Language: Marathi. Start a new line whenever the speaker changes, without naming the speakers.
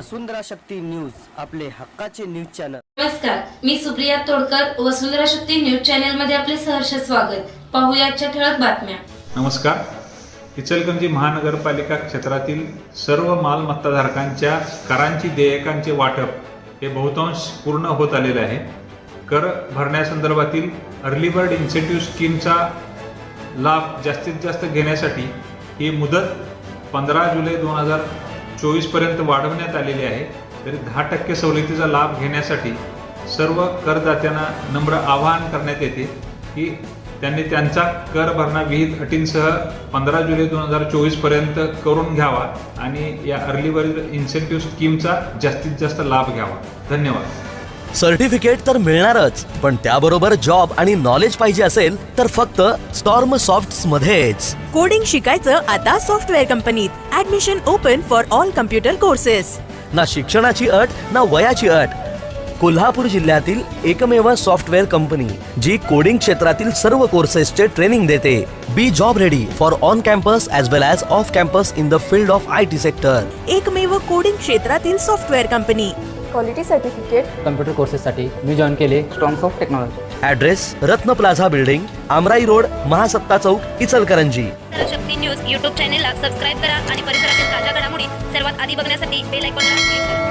वसुंधरा शक्ती न्यूज आपले हक्काचे न्यूज चॅनल.
नमस्कार मी सुप्रिया तोडकर वसुंधरा शक्ती न्यूज चॅनलमध्ये आपले सहर्ष स्वागत. पाहूया आजच्या ठळक बातम्या.
नमस्कार. इचलकरंजी महानगरपालिका क्षेत्रातील सर्व मालमत्ताधारकांच्या करांची देयकांचे वाटप हे बहुतांश पूर्ण होत आलेले आहे. कर भरण्यासंदर्भातील अर्ली बर्ड इन्सेंटिव्ह स्कीमचा लाभ जास्तीत जास्त घेण्यासाठी ही मुदत पंधरा जुलै दोन हजार चोवीसपर्यंत वाढवण्यात आलेली आहे. तरी दहा टक्के सवलतीचा लाभ घेण्यासाठी सर्व करदात्यांना नम्र आवाहन करण्यात येते की त्यांनी त्यांचा कर भरणा विहित अटींसह पंधरा जुलै दोन हजार चोवीसपर्यंत करून घ्यावा आणि या अर्लीवरील इन्सेंटिव्ह स्कीमचा जास्तीत जास्त लाभ घ्यावा. धन्यवाद.
सर्टिफिकेट तर मिळणारच पण त्याबरोबर जॉब आणि नॉलेज पाहिजे असेल तर फक्त स्टॉर्म सॉफ्ट मध्येच.
कोडिंग शिकायचं आता सॉफ्टवेअर कंपनीत admission open for all computer courses
ना शिक्षणाची अट ना वयाची अट. कोल्हापूर जिल्ह्यातील एकमेव सॉफ्टवेअर कंपनी जी कोडिंग क्षेत्रातील सर्व कोर्सेसचे ट्रेनिंग देते. Be job ready for on campus as well as off campus in the field of I T sector
एकमेव कोडिंग क्षेत्रातील software company
quality certificate
computer कोर्सेससाठी मी जॉईन केले. Strongs of technology
address Ratna plaza building Amrai road Mahasatta chowk Ichalkaranji
Shakti news YouTube चॅनेलला सबस्क्राईब करा आणि परिसरातील ताज्या घडामोडी सर्वात आधी बघण्यासाठी बेल आयकॉनला क्लिक करा.